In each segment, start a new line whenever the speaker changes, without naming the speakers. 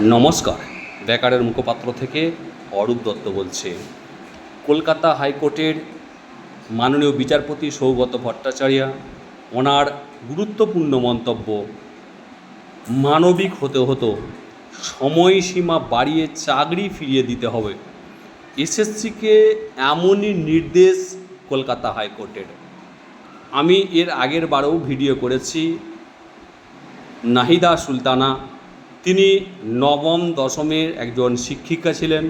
নমস্কার। বেকারের মুখপাত্র থেকে অরূপ দত্ত বলছে। কলকাতা হাইকোর্টের মাননীয় বিচারপতি সৌগত ভট্টাচার্য ওনার গুরুত্বপূর্ণ মন্তব্য, মানবিক হতে হতো, সময়সীমা বাড়িয়ে চাকরি ফিরিয়ে দিতে হবে। এসএসসিকে এমনই নির্দেশ কলকাতা হাইকোর্টের। আমি এর আগের বারেও ভিডিও করেছি, নাহিদা সুলতানা তিনি নবম দশমের একজন শিক্ষিকা ছিলেন।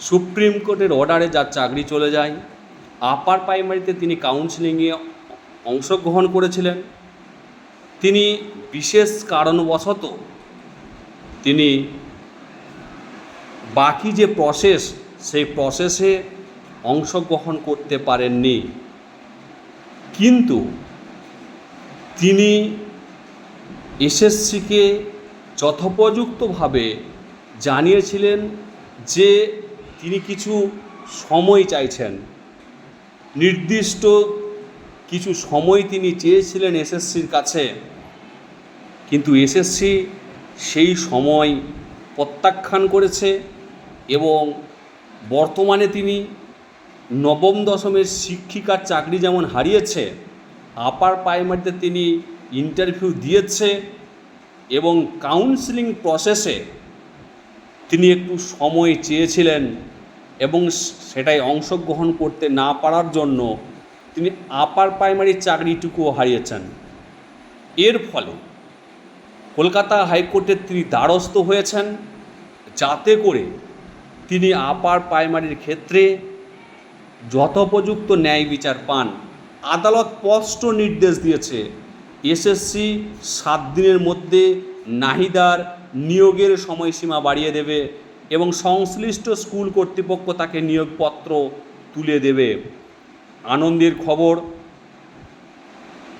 সুপ্রিম কোর্টের অর্ডারে যার চাকরি চলে যায়, আপার প্রাইমারিতে তিনি কাউন্সিলিংয়ে অংশগ্রহণ করেছিলেন। তিনি বিশেষ কারণবশত তিনি বাকি যে প্রসেস, সেই প্রসেসে অংশগ্রহণ করতে পারেননি। কিন্তু তিনি এসএসসিকে যথোপযুক্তভাবে জানিয়েছিলেন যে তিনি কিছু সময় চাইছেন। নির্দিষ্ট কিছু সময় তিনি চেয়েছিলেন এসএসসির কাছে, কিন্তু এসএসসি সেই সময় প্রত্যাখ্যান করেছে এবং বর্তমানে তিনি নবম, দশমের শিক্ষিকার চাকরি যেমন হারিয়েছে, আপার প্রাইমারিতে তিনি ইন্টারভিউ দিয়েছে এবং কাউন্সিলিং প্রসেসে তিনি একটু সময় চেয়েছিলেন এবং সেটাই অংশগ্রহণ করতে না পারার জন্য তিনি আপার প্রাইমারি চাকরিটুকুও হারিয়েছেন। এর ফলে কলকাতা হাইকোর্টের তিনি দ্বারস্থ হয়েছেন, যাতে করে তিনি আপার প্রাইমারির ক্ষেত্রে যথোপযুক্ত ন্যায় বিচার পান। আদালত স্পষ্ট নির্দেশ দিয়েছে এসএসসি সাত দিনের মধ্যে নাহিদার নিয়োগের সময়সীমা বাড়িয়ে দেবে এবং সংশ্লিষ্ট স্কুল কর্তৃপক্ষ তাকে নিয়োগপত্র তুলে দেবে। আনন্দের খবর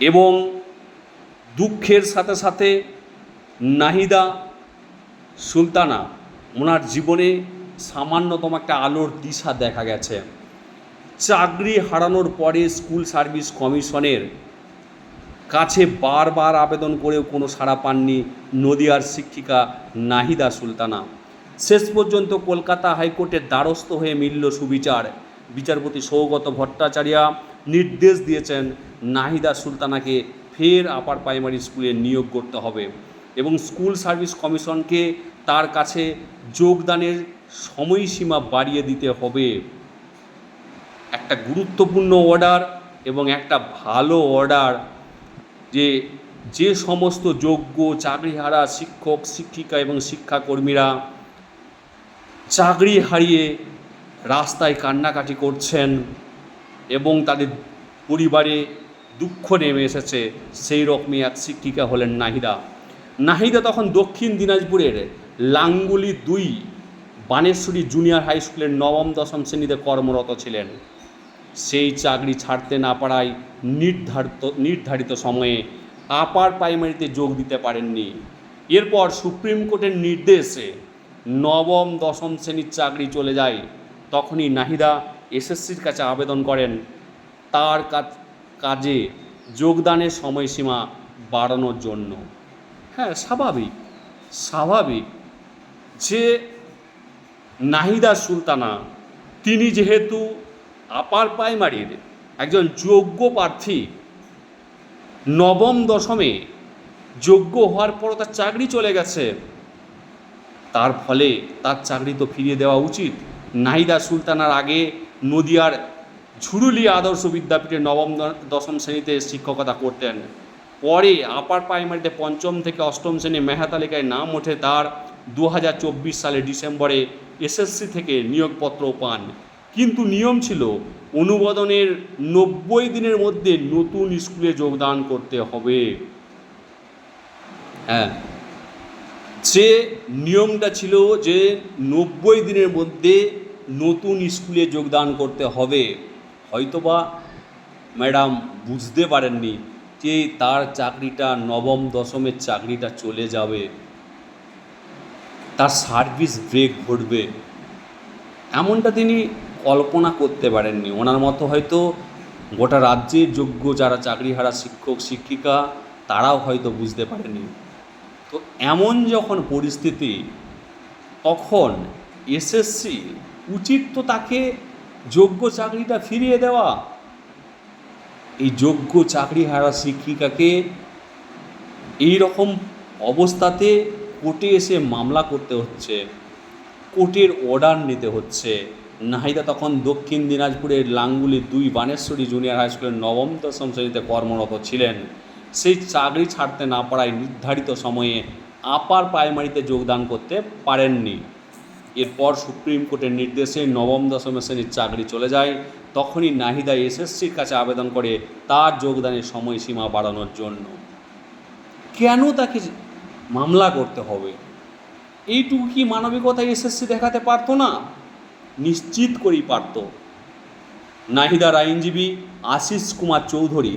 এবং দুঃখের সাথে সাথে নাহিদা সুলতানা, ওনার জীবনে সামান্যতম একটা আলোর দিশা দেখা গেছে। চাকরি হারানোর পরে স্কুল সার্ভিস কমিশনের কাছে বারবার আবেদন করেও কোনো সাড়া পাননি নদিয়ার শিক্ষিকা নাহিদা সুলতানা। শেষ পর্যন্ত কলকাতা হাইকোর্টের দ্বারস্থ হয়ে মিলল সুবিচার। বিচারপতি সৌগত ভট্টাচার্য নির্দেশ দিয়েছেন নাহিদা সুলতানাকে ফের আপার প্রাইমারি স্কুলে নিয়োগ করতে হবে এবং স্কুল সার্ভিস কমিশনকে তার কাছে যোগদানের সময়সীমা বাড়িয়ে দিতে হবে। একটা গুরুত্বপূর্ণ অর্ডার এবং একটা ভালো অর্ডার যে যে সমস্ত যোগ্য চাকরিহারা শিক্ষক, শিক্ষিকা এবং শিক্ষাকর্মীরা চাকরি হারিয়ে রাস্তায় কান্নাকাটি করছেন এবং তাদের পরিবারে দুঃখ নেমে এসেছে, সেই রকমই এক শিক্ষিকা হলেন নাহিদা। নাহিদা তখন দক্ষিণ দিনাজপুরের লাঙ্গুলি দুই বানেশ্বরী জুনিয়র হাই স্কুলের নবম, দশম শ্রেণীতে কর্মরত ছিলেন। সেই চাকরি ছাড়তে না পারায় নির্ধারিত নির্ধারিত সময়ে আপার প্রাইমারিতে যোগ দিতে পারেননি। এরপর সুপ্রিম কোর্টের নির্দেশে নবম, দশম শ্রেণির চাকরি চলে যায়। তখনই নাহিদা এসএসসির কাছে আবেদন করেন। তার কাজ- যোগদানের সময়সীমা বাড়ানোর জন্য। হ্যাঁ স্বাভাবিক স্বাভাবিক। যে নাহিদা সুলতানা, তিনি যেহেতু আপার প্রাইমারির একজন যোগ্য প্রার্থী নবম দশমে যোগ্য হওয়ার পর তার চাকরি চলে গেছে। তার ফলে তার চাকরি তো ফিরিয়ে দেওয়া উচিত। নাহিদা সুলতানার আগে নদিয়ার ঝুরুলি আদর্শ বিদ্যাপীঠে নবম দশম শ্রেণীতে শিক্ষকতা করতেন। পরে আপার প্রাইমারিতে পঞ্চম থেকে অষ্টম শ্রেণি মেধা তালিকায় নাম ওঠে তার। দু সালের ডিসেম্বরে এসএসসি থেকে নিয়োগপত্র পান। কিন্তু নিয়ম ছিল অনুমোদনের নব্বই দিনের মধ্যে নতুন স্কুলে যোগদান করতে হবে। হ্যাঁ। যে নিয়মটা ছিল যে নব্বই দিনের মধ্যে নতুন স্কুলে যোগদান করতে হবে, হয়তোবা ম্যাডাম বুঝতে পারেননি যে তার চাকরিটা নবম, দশমের চাকরিটা চলে যাবে। তার সার্ভিস ব্রেক ঘটবে। এমনটা তিনি কল্পনা করতে পারেননি। ওনার মতো হয়তো গোটা রাজ্যের যোগ্য যারা চাকরিহারা শিক্ষক, শিক্ষিকা, তারাও হয়তো বুঝতে পারেনি তো এমন যখন পরিস্থিতি, তখন এসএসসি উচিত তো তাকে যোগ্য চাকরিটা ফিরিয়ে দেওয়া। এই যোগ্য চাকরি হারা শিক্ষিকাকে এই রকম অবস্থাতে কোর্টে এসে মামলা করতে হচ্ছে, কোর্টের অর্ডার নিতে হচ্ছে। নাহিদা তখন দক্ষিণ দিনাজপুরের লাঙ্গুলির দুই বানেশ্বরী জুনিয়র হাই স্কুলের নবম দশম শ্রেণীতে কর্মরত ছিলেন। সেই চাকরি ছাড়তে না পারায় নির্ধারিত সময়ে আপার প্রাইমারিতে যোগদান করতে পারেননি। এরপর সুপ্রিম কোর্টের নির্দেশে নবম দশম শ্রেণির চাকরি চলে যায়। তখনই নাহিদা এসএসসির কাছে আবেদন করে তার যোগদানের সময়সীমা বাড়ানোর জন্য। কেন তাকে মামলা করতে হবে? এইটুকু কি মানবিকতা এসএসসি দেখাতে পারতো না? নিশ্চিত করেই পারত। নাহিদার আইনজীবী আশিস কুমার চৌধুরী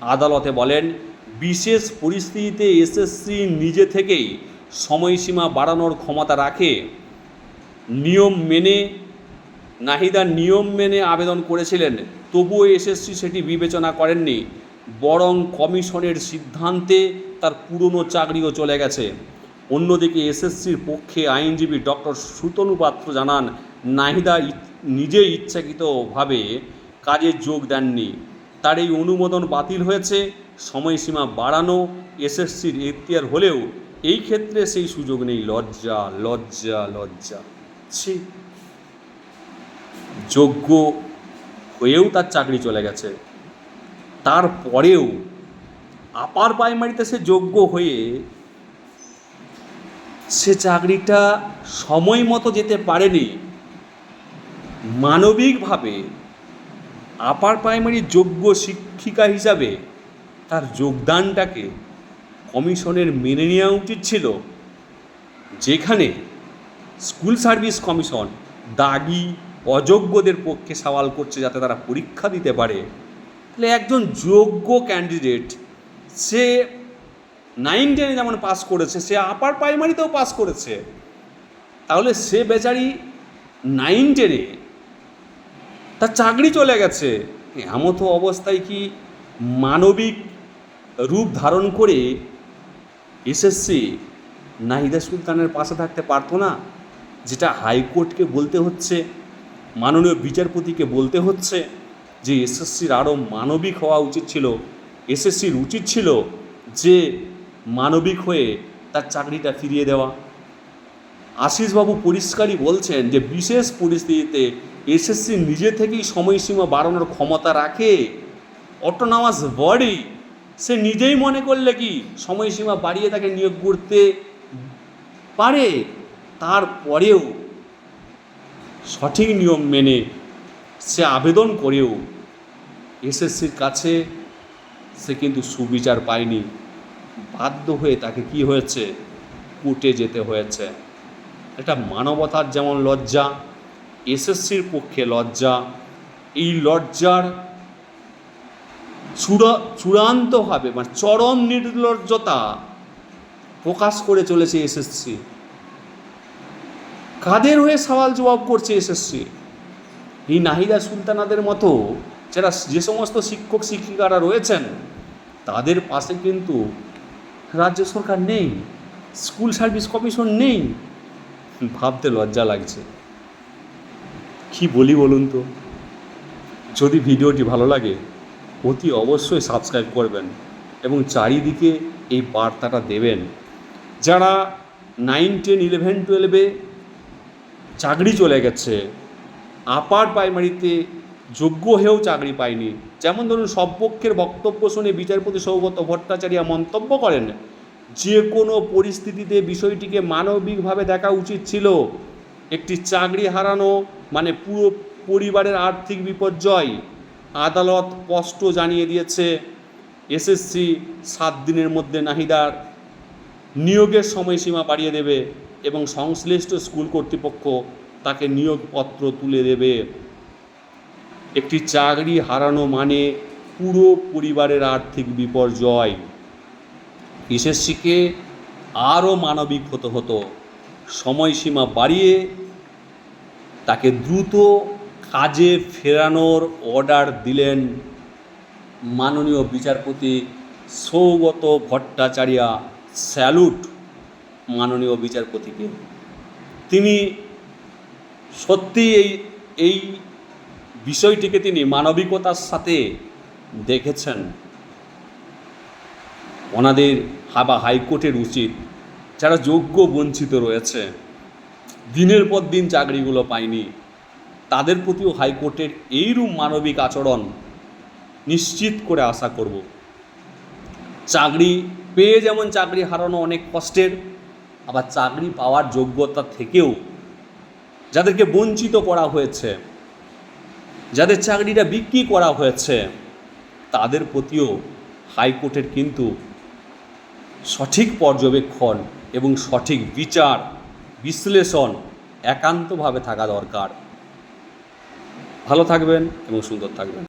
আদালতে বলেন, বিশেষ পরিস্থিতিতে এসএসসি নিজে থেকেই সময়সীমা বাড়ানোর ক্ষমতা রাখে। নিয়ম মেনে, নাহিদা নিয়ম মেনে আবেদন করেছিলেন, তবুও এসএসসি সেটি বিবেচনা করেননি, বরং কমিশনের সিদ্ধান্তে তার পুরনো চাকরিও চলে গেছে। অন্যদিকে এসএসসির পক্ষে আইনজীবী ডক্টর সুতনু পাত্র জানান নাহিদা নিজে ইচ্ছাকৃতভাবে কাজে যোগ দেননি। তার এই অনুমোদন বাতিল হয়েছে। সময়সীমা বাড়ানো, এসএসসির এখতিয়ার হলেও এই ক্ষেত্রে সেই সুযোগ নেই। লজ্জা লজ্জা লজ্জা। ছি। যোগ্য হয়েও তার চাকরি চলে গেছে। তারপরেও আপার প্রাইমারিতে সে যোগ্য হয়ে সে চাকরিটা সময় মতো যেতে পারেনি। মানবিকভাবে আপার প্রাইমারি যোগ্য শিক্ষিকা হিসাবে তার যোগদানটাকে কমিশনের মেনে নেওয়া উচিত ছিল, যেখানে স্কুল সার্ভিস কমিশন দাগি, অযোগ্যদের পক্ষে সওয়াল করছে যাতে তারা পরীক্ষা দিতে পারে। তাহলে একজন যোগ্য ক্যান্ডিডেট সে নাইন টেনে যেমন পাস করেছে, সে আপার প্রাইমারিতেও পাস করেছে, তাহলে সে বেচারি নাইন টেনে তার চাকরি চলে গেছে। এমতো অবস্থায় কি মানবিক রূপ ধারণ করে এসএসসি নাহিদা সুলতানের পাশে থাকতে পারতো না? যেটা হাইকোর্টকে বলতে হচ্ছে, মাননীয় বিচারপতিকে বলতে হচ্ছে যে এসএসসির আরও মানবিক হওয়া উচিত ছিল এসএসসির উচিত ছিল যে মানবিক হয়ে তার চাকরিটা ফিরিয়ে দেওয়া। আশিসবাবু পরিষ্কারই বলছেন যে বিশেষ পরিস্থিতিতে এসএসসি নিজে থেকেই সময়সীমা বাড়ানোর ক্ষমতা রাখে। অটোনামাস বডি, সে নিজেই মনে করলে কি সময়সীমা বাড়িয়ে তাকে নিয়োগ করতে পারে? তারপরেও সঠিক নিয়ম মেনে সে আবেদন করেও এসএসসির কাছে সে কিন্তু সুবিচার পায়নি। বাধ্য হয়ে তাকে কি হয়েছে? কোর্টে যেতে হয়েছে। এটা মানবতার যেমন লজ্জা, এসএসসির পক্ষে লজ্জা, এই লজ্জার চূড়া, চূড়ান্তভাবে মানে চরম নির্লজ্জতা প্রকাশ করে চলেছে এসএসসি। কাদের হয়ে সওয়াল জবাব করছে এসএসসি? এই নাহিদা সুলতানাদের মতো যারা যে সমস্ত শিক্ষক, শিক্ষিকারা রয়েছেন, তাদের পাশে কিন্তু রাজ্য সরকার নেই, স্কুল সার্ভিস কমিশন নেই ভাবতে লজ্জা লাগছে। কি বলি বলুন তো? যদি ভিডিওটি ভালো লাগে, অতি অবশ্যই সাবস্ক্রাইব করবেন এবং চারিদিকে এই বার্তাটা দেবেন। যারা নাইন, টেন, ইলেভেন, টুয়েলভে চাকরি চলে গেছে, আপার প্রাইমারিতে যোগ্য হয়েও চাকরি পায়নি, যেমন ধরুন সব পক্ষের বক্তব্য শুনে বিচারপতি সৌগত ভট্টাচার্য মন্তব্য করেন যে কোনো পরিস্থিতিতে বিষয়টিকে মানবিকভাবে দেখা উচিত ছিল। একটি চাকরি হারানো মানে পুরো পরিবারের আর্থিক বিপর্যয়। আদালত স্পষ্ট জানিয়ে দিয়েছে, এসএসসি সাত দিনের মধ্যে নাহিদার নিয়োগের সময়সীমা বাড়িয়ে দেবে এবং সংশ্লিষ্ট স্কুল কর্তৃপক্ষ তাকে নিয়োগপত্র তুলে দেবে। একটি চাকরি হারানো মানে পুরো পরিবারের আর্থিক বিপর্যয়। এসএসসিকে আরও মানবিক হতে হতো। সময়সীমা বাড়িয়ে তাকে দ্রুত কাজে ফেরানোর অর্ডার দিলেন মাননীয় বিচারপতি সৌগত ভট্টাচার্য। স্যালুট মাননীয় বিচারপতিকে। তিনি সত্যি এই এই বিষয়টিকে তিনি মানবিকতার সাথে দেখেছেন। ওনাদের হাবা হাইকোর্টের উচিত যারা যোগ্য বঞ্চিত রয়েছে। দিনের পর দিন চাকরিগুলো পায়নি। তাদের প্রতিও হাইকোর্টের এইরূপ মানবিক আচরণ নিশ্চিত করে আশা করব। চাকরি পেয়ে যেমন চাকরি হারানো অনেক কষ্টের, আবার চাকরি পাওয়ার যোগ্যতা থেকেও যাদেরকে বঞ্চিত করা হয়েছে, যাদের চাকরিটা বিক্রি করা হয়েছে, তাদের প্রতিও হাইকোর্টের কিন্তু সঠিক পর্যবেক্ষণ এবং সঠিক বিচার বিশ্লেষণ একান্তভাবে থাকা দরকার। ভালো থাকবেন এবং সুন্দর থাকবেন।